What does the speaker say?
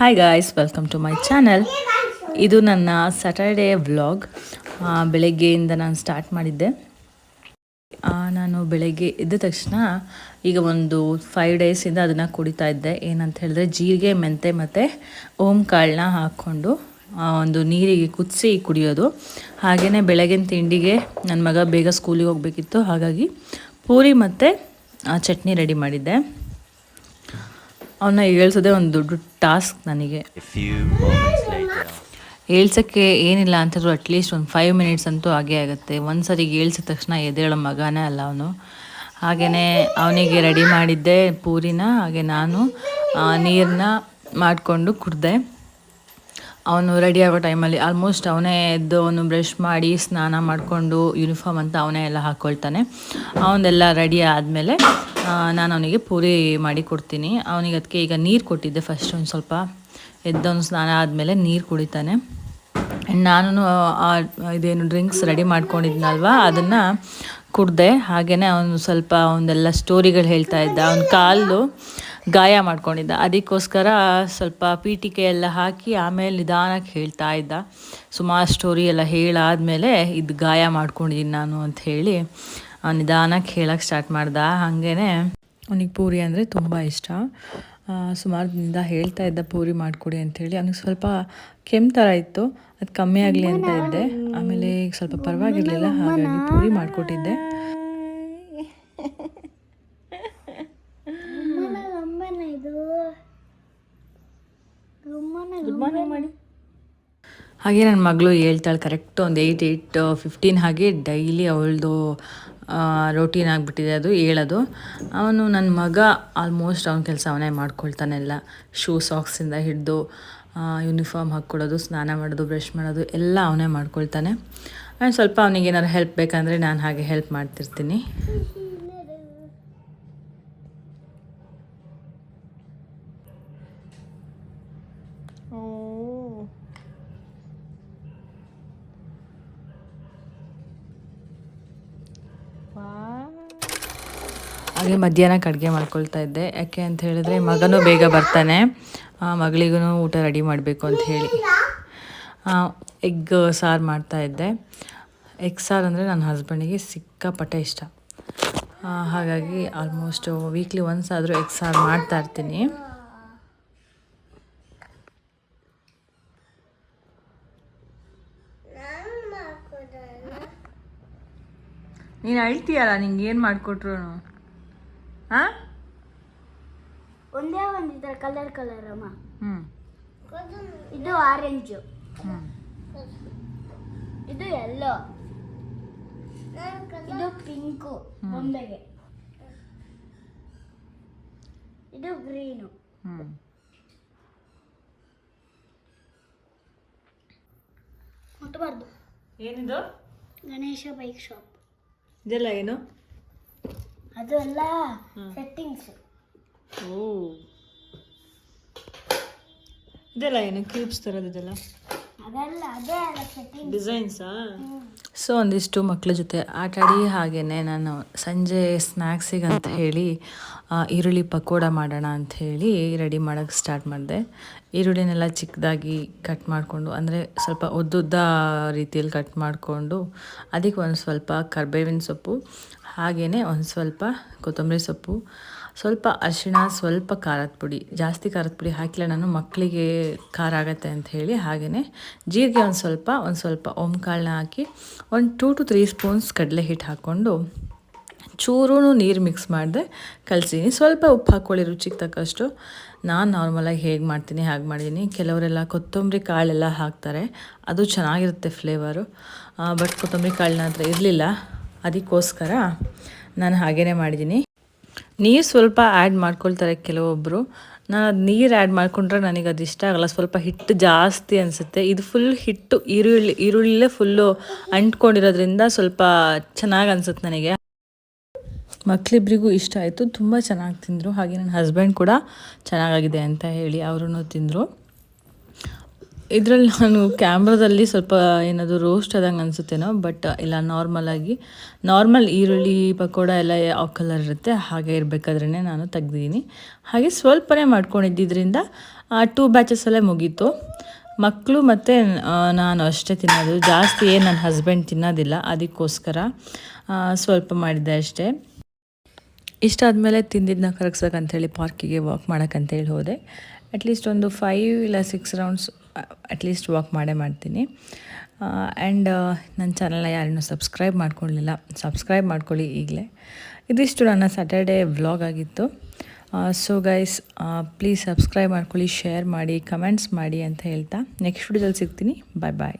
Hi guys welcome to my channel ಇದು ನನ್ನ Saturday vlog ಬೆಳಗ್ಗೆಯಿಂದ ನಾನು ಸ್ಟಾರ್ಟ್ ಮಾಡಿದ್ದೆ. ನಾನು ಬೆಳಗ್ಗೆ ಎದ್ದ ತಕ್ಷಣ ಈಗ ಒಂದು ಫೈವ್ ಡೇಸಿಂದ ಅದನ್ನು ಕುಡಿತಾ ಇದ್ದೆ. ಏನಂತ ಹೇಳಿದ್ರೆ ಜೀರಿಗೆ, ಮೆಂತೆ ಮತ್ತು ಓಮ್ ಕಾಳನ್ನ ಹಾಕ್ಕೊಂಡು ಒಂದು ನೀರಿಗೆ ಕುದಿಸಿ ಕುಡಿಯೋದು. ಹಾಗೆಯೇ ಬೆಳಗಿನ ತಿಂಡಿಗೆ ನನ್ನ ಮಗ ಬೇಗ ಸ್ಕೂಲಿಗೆ ಹೋಗಬೇಕಿತ್ತು. ಹಾಗಾಗಿ ಪೂರಿ ಮತ್ತು ಚಟ್ನಿ ರೆಡಿ ಮಾಡಿದ್ದೆ. ಅವನ್ನ ಹೇಳ್ಸೋದೇ ಒಂದು ದೊಡ್ಡ ಟಾಸ್ಕ್ ನನಗೆ. ಏಳ್ಸೋಕ್ಕೆ ಏನಿಲ್ಲ ಅಂತಂದ್ರು ಅಟ್ಲೀಸ್ಟ್ ಒಂದು ಫೈವ್ ಮಿನಿಟ್ಸ್ ಅಂತೂ ಆಗೇ ಆಗುತ್ತೆ. ಒಂದು ಸರಿಗೆ ಏಳ್ಸಿದ ತಕ್ಷಣ ಎದೇಳೋ ಮಗನೇ ಅಲ್ಲ ಅವನು. ಹಾಗೆಯೇ ಅವನಿಗೆ ರೆಡಿ ಮಾಡಿದ್ದೆ ಪೂರಿನ ಹಾಗೆ ನಾನು ನೀರನ್ನ ಮಾಡಿಕೊಂಡು ಕುಡ್ದೆ. ಅವನು ರೆಡಿ ಆಗೋ ಟೈಮಲ್ಲಿ ಆಲ್ಮೋಸ್ಟ್ ಅವನೇ ಎದ್ದು ಅವನು ಬ್ರಷ್ ಮಾಡಿ ಸ್ನಾನ ಮಾಡಿಕೊಂಡು ಯೂನಿಫಾರ್ಮ್ ಅಂತ ಅವನೇ ಎಲ್ಲ ಹಾಕ್ಕೊಳ್ತಾನೆ ಅವನ್ನೆಲ್ಲ ರೆಡಿ ಆದಮೇಲೆ ನಾನು ಅವನಿಗೆ ಪೂರಿ ಮಾಡಿ ಕೊಡ್ತೀನಿ. ಅವನಿಗೆ ಅದಕ್ಕೆ ಈಗ ನೀರು ಕೊಟ್ಟಿದ್ದೆ ಫಸ್ಟ್ ಒಂದು ಸ್ವಲ್ಪ. ಎದ್ದವನು ಸ್ನಾನ ಆದಮೇಲೆ ನೀರು ಕುಡಿತಾನೆ. ನಾನು ಇದೇನು ಡ್ರಿಂಕ್ಸ್ ರೆಡಿ ಮಾಡ್ಕೊಂಡಿದ್ನಲ್ವ? ಅದನ್ನು ಕುಡ್ದೆ. ಹಾಗೆಯೇ ಅವನು ಸ್ವಲ್ಪ ಒಂದೆಲ್ಲ ಸ್ಟೋರಿಗಳು ಹೇಳ್ತಾ ಇದ್ದ. ಅವನ ಕಾಲು ಗಾಯ ಮಾಡ್ಕೊಂಡಿದ್ದ. ಅದಕ್ಕೋಸ್ಕರ ಸ್ವಲ್ಪ ಪೀಠಿಕೆ ಎಲ್ಲ ಹಾಕಿ ಆಮೇಲೆ ನಿಧಾನಕ್ಕೆ ಹೇಳ್ತಾ ಇದ್ದ. ಸುಮಾರು ಸ್ಟೋರಿ ಎಲ್ಲ ಹೇಳಾದಮೇಲೆ ಇದು ಗಾಯ ಮಾಡ್ಕೊಂಡಿದ್ದೀನಿ ನಾನು ಅಂತ ಹೇಳಿ ನಿಧಾನಕ್ಕೆ ಹೇಳಕ್ಕೆ ಸ್ಟಾರ್ಟ್ ಮಾಡ್ದ. ಹಾಗೇ ಅವನಿಗೆ ಪೂರಿ ಅಂದರೆ ತುಂಬ ಇಷ್ಟ. ಸುಮಾರು ದಿನದಿಂದ ಹೇಳ್ತಾ ಇದ್ದ, ಪೂರಿ ಮಾಡಿಕೊಡಿ ಅಂಥೇಳಿ ಅವನಿಗೆ ಸ್ವಲ್ಪ ಕೆಮ್ಮು ಥರ ಇತ್ತು. ಅದು ಕಮ್ಮಿ ಆಗಲಿ ಅಂತ ಇದ್ದೆ. ಆಮೇಲೆ ಈಗ ಸ್ವಲ್ಪ ಪರವಾಗಿರಲಿಲ್ಲ, ಹಾಗಾಗಿ ಪೂರಿ ಮಾಡಿಕೊಟ್ಟಿದ್ದೆ. ಹಾಗೆ ನನ್ನ ಮಗಳು ಹೇಳ್ತಾಳೆ ಕರೆಕ್ಟ್ ಒಂದು ಏಯ್ಟ್ ಏಯ್ಟ್ ಫಿಫ್ಟೀನ್ ಹಾಗೆ ಡೈಲಿ ಅವಳದು ರೋಟೀನ್ ಆಗಿಬಿಟ್ಟಿದೆ ಅದು ಹೇಳೋದು. ಅವನು ನನ್ನ ಮಗ ಆಲ್ಮೋಸ್ಟ್ ಅವನ ಕೆಲಸ ಅವನೇ ಮಾಡ್ಕೊಳ್ತಾನೆ ಎಲ್ಲ. ಶೂ ಸಾಕ್ಸಿಂದ ಹಿಡಿದು ಯೂನಿಫಾರ್ಮ್ ಹಾಕ್ಕೊಡೋದು, ಸ್ನಾನ ಮಾಡೋದು ಬ್ರಷ್ ಮಾಡೋದು ಎಲ್ಲ ಅವನೇ ಮಾಡ್ಕೊಳ್ತಾನೆ. ಆ್ಯಂಡ್ ಸ್ವಲ್ಪ ಅವನಿಗೆ ಏನಾದ್ರು ಹೆಲ್ಪ್ ಬೇಕಂದರೆ ನಾನು ಹಾಗೆ ಹೆಲ್ಪ್ ಮಾಡ್ತಿರ್ತೀನಿ. ಹಾಗೆ ಮಧ್ಯಾಹ್ನಕ್ಕೆ ಅಡುಗೆ ಮಾಡ್ಕೊಳ್ತಾ ಇದ್ದೆ. ಯಾಕೆ ಅಂತ ಹೇಳಿದ್ರೆ ಮಗನೂ ಬೇಗ ಬರ್ತಾನೆ. ಮಗಳಿಗೂ ಊಟ ರೆಡಿ ಮಾಡಬೇಕು ಅಂತ ಹೇಳಿ. ಎಗ್, ಸಾರು ಮಾಡ್ತಾ ಇದ್ದೆ. ಎಗ್ ಸಾರು ಅಂದರೆ ನನ್ನ ಹಸ್ಬೆಂಡಿಗೆ ಸಿಕ್ಕಾಪಟ್ಟೆ ಇಷ್ಟ. ಹಾಗಾಗಿ ಆಲ್ಮೋಸ್ಟ್ ವೀಕ್ಲಿ ಒನ್ಸ್ ಆದರೂ ಎಗ್ ಸಾರು ಮಾಡ್ತಾ ನೀನು ಅಳ್ತೀಯಲ್ಲ ನಿಂಗೆ ಏನು ಮಾಡಿಕೊಟ್ರು? ಹಾಂ? ಒಂದೇ ಒಂದಿದೆ ಕಲರ್ ಕಲರ್ ಅಮ್ಮ. ಹ್ಞೂ ಇದು ಆರೆಂಜು ಹ್ಞೂ ಇದು ಎಲ್ಲೋ ಇದು ಪಿಂಕು ಬೊಂಬೆಗೆ. ಇದು ಗ್ರೀನು ಹ್ಞೂ ಮುಟ್ಟಬಾರ್ದು ಏನಿದು? ಗಣೇಶ ಬೈಕ್ ಶಾಪ್ ಇದೆಲ್ಲ ಏನು? ಅದು ಎಲ್ಲ ಸೆಟ್ಟಿಂಗ್ಸ್ ಓ. ಇದೆಲ್ಲ ಏನು? ಕ್ಯೂಬ್ಸ್ ಥರದ್ದು ಇದೆಲ್ಲ? ಡಿಸೈನ್ಸಾ ಸೊ ಒಂದಿಷ್ಟು ಮಕ್ಕಳ ಜೊತೆ ಆಟಾಡಿ ಹಾಗೆಯೇ ನಾನು ಸಂಜೆ ಸ್ನ್ಯಾಕ್ಸಿಗೆ ಅಂತ ಹೇಳಿ ಈರುಳ್ಳಿ ಪಕೋಡ ಮಾಡೋಣ ಅಂತ ಹೇಳಿ ರೆಡಿ ಮಾಡೋಕ್ಕೆ ಸ್ಟಾರ್ಟ್ ಮಾಡಿದೆ. ಈರುಳ್ಳಿನೆಲ್ಲ ಚಿಕ್ಕದಾಗಿ ಕಟ್ ಮಾಡಿಕೊಂಡು ಅಂದರೆ ಸ್ವಲ್ಪ ಉದ್ದುದ್ದ ರೀತಿಯಲ್ಲಿ ಕಟ್ ಮಾಡಿಕೊಂಡು ಅದಕ್ಕೆ ಒಂದು ಸ್ವಲ್ಪ ಕರ್ಬೇವಿನ ಸೊಪ್ಪು ಹಾಗೆಯೇ ಒಂದು ಸ್ವಲ್ಪ ಕೊತ್ತಂಬರಿ ಸೊಪ್ಪು ಸ್ವಲ್ಪ ಅರಿಶಿಣ, ಸ್ವಲ್ಪ ಖಾರದ ಪುಡಿ, ಜಾಸ್ತಿ ಖಾರದ ಪುಡಿ ಹಾಕಿಲ್ಲ ನಾನು, ಮಕ್ಕಳಿಗೆ ಖಾರ ಆಗತ್ತೆ ಅಂತ ಹೇಳಿ ಹಾಗೆಯೇ ಜೀರಿಗೆ ಒಂದು ಸ್ವಲ್ಪ ಒಂದು ಸ್ವಲ್ಪ ಓಂಕಾಳನ್ನ ಹಾಕಿ, ಒಂದು ಟೂ ಟು ತ್ರೀ ಸ್ಪೂನ್ಸ್ ಕಡಲೆ ಹಿಟ್ಟು ಹಾಕ್ಕೊಂಡು ಚೂರೂ ನೀರು ಮಿಕ್ಸ್ ಮಾಡಿದೆ ಕಲಸಿನಿ ಸ್ವಲ್ಪ ಉಪ್ಪು ಹಾಕ್ಕೊಳ್ಳಿ ರುಚಿಗೆ ತಕ್ಕಷ್ಟು. ನಾನು ನಾರ್ಮಲಾಗಿ ಹೇಗೆ ಮಾಡ್ತೀನಿ, ಹಾಗೆ ಮಾಡಿದ್ದೀನಿ ಕೆಲವರೆಲ್ಲ ಕೊತ್ತಂಬರಿ ಕಾಳೆಲ್ಲ ಹಾಕ್ತಾರೆ. ಅದು ಚೆನ್ನಾಗಿರುತ್ತೆ ಫ್ಲೇವರು. ಬಟ್ ಕೊತ್ತಂಬರಿ ಕಾಳಿನ ಹತ್ರ ಇರಲಿಲ್ಲ. ಅದಕ್ಕೋಸ್ಕರ ನಾನು ಹಾಗೇ ಮಾಡಿದ್ದೀನಿ ನೀರು ಸ್ವಲ್ಪ ಆ್ಯಡ್ ಮಾಡ್ಕೊಳ್ತಾರೆ ಕೆಲವೊಬ್ಬರು ನಾನು ಅದು ನೀರು ಆ್ಯಡ್ ಮಾಡಿಕೊಂಡ್ರೆ ನನಗೆ ಅದು ಇಷ್ಟ ಆಗಲ್ಲ. ಸ್ವಲ್ಪ ಹಿಟ್ಟು ಜಾಸ್ತಿ ಅನಿಸುತ್ತೆ. ಇದು ಫುಲ್ ಹಿಟ್ಟು, ಈರುಳ್ಳಿ, ಈರುಳ್ಳಿಲೇ ಫುಲ್ಲು ಅಂಟ್ಕೊಂಡಿರೋದ್ರಿಂದ ಸ್ವಲ್ಪ ಚೆನ್ನಾಗಿ ಅನ್ಸುತ್ತೆ ನನಗೆ. ಮಕ್ಕಳಿಬ್ರಿಗೂ ಇಷ್ಟ ಆಯಿತು. ತುಂಬ ಚೆನ್ನಾಗಿ ತಿಂದರು. ಹಾಗೆ ನನ್ನ ಹಸ್ಬೆಂಡ್ ಕೂಡ ಚೆನ್ನಾಗಾಗಿದೆ ಅಂತ ಹೇಳಿ ಅವರು ತಿಂದರು. ಇದರಲ್ಲಿ ನಾನು ಕ್ಯಾಮ್ರಾದಲ್ಲಿ ಸ್ವಲ್ಪ ಏನಾದರೂ ರೋಸ್ಟ್ ಆದಂಗೆ ಅನಿಸುತ್ತೇನೋ ಬಟ್ ಇಲ್ಲ ನಾರ್ಮಲಾಗಿ ನಾರ್ಮಲ್ ಈರುಳ್ಳಿ, ಪಕೋಡ ಎಲ್ಲ ಯಾವ ಕಲರ್ ಇರುತ್ತೆ, ಹಾಗೆ ಇರಬೇಕಾದ್ರೇ ನಾನು ತೆಗ್ದಿದ್ದೀನಿ. ಹಾಗೆ ಸ್ವಲ್ಪನೇ ಮಾಡ್ಕೊಂಡಿದ್ದರಿಂದ ಟೂ ಬ್ಯಾಚಸಲ್ಲೇ ಮುಗೀತು. ಮಕ್ಕಳು ಮತ್ತು ನಾನು ಅಷ್ಟೇ ತಿನ್ನೋದು. ಜಾಸ್ತಿ ಏನು ನನ್ನ ಹಸ್ಬೆಂಡ್ ತಿನ್ನೋದಿಲ್ಲ, ಅದಕ್ಕೋಸ್ಕರ ಸ್ವಲ್ಪ ಮಾಡಿದ್ದೆ ಅಷ್ಟೇ. ಇಷ್ಟಾದಮೇಲೆ ತಿಂದಿದ್ದನ್ನ ಕರಗ್ಸೋಕ್ಕಂಥೇಳಿ ಪಾರ್ಕಿಗೆ ವಾಕ್ ಮಾಡೋಕ್ಕಂತೇಳಿ ಹೋದೆ. ಅಟ್ಲೀಸ್ಟ್ ಒಂದು ಫೈವ್ ಇಲ್ಲ ಸಿಕ್ಸ್ ರೌಂಡ್ಸ್ ಅಟ್ಲೀಸ್ಟ್ ವಾಕ್ ಮಾಡೇ ಮಾಡ್ತೀನಿ. ಆ್ಯಂಡ್ ನನ್ನ ಚಾನಲ್ನ ಯಾರನ್ನೂ ಸಬ್ಸ್ಕ್ರೈಬ್ ಮಾಡ್ಕೊಳ್ಳಿಲ್ಲ ಸಬ್ಸ್ಕ್ರೈಬ್ ಮಾಡ್ಕೊಳ್ಳಿ ಈಗಲೇ. ಇದಿಷ್ಟು ನನ್ನ ಸ್ಯಾಟರ್ಡೇ ವ್ಲಾಗ್ ಆಗಿತ್ತು. ಸೊ ಗೈಸ್ ಪ್ಲೀಸ್ ಸಬ್ಸ್ಕ್ರೈಬ್ ಮಾಡ್ಕೊಳ್ಳಿ ಶೇರ್ ಮಾಡಿ ಕಮೆಂಟ್ಸ್ ಮಾಡಿ ಅಂತ ಹೇಳ್ತಾ. ನೆಕ್ಸ್ಟ್ ವಿಡಿಯೋದಲ್ಲಿ ಸಿಗ್ತೀನಿ. ಬಾಯ್ ಬಾಯ್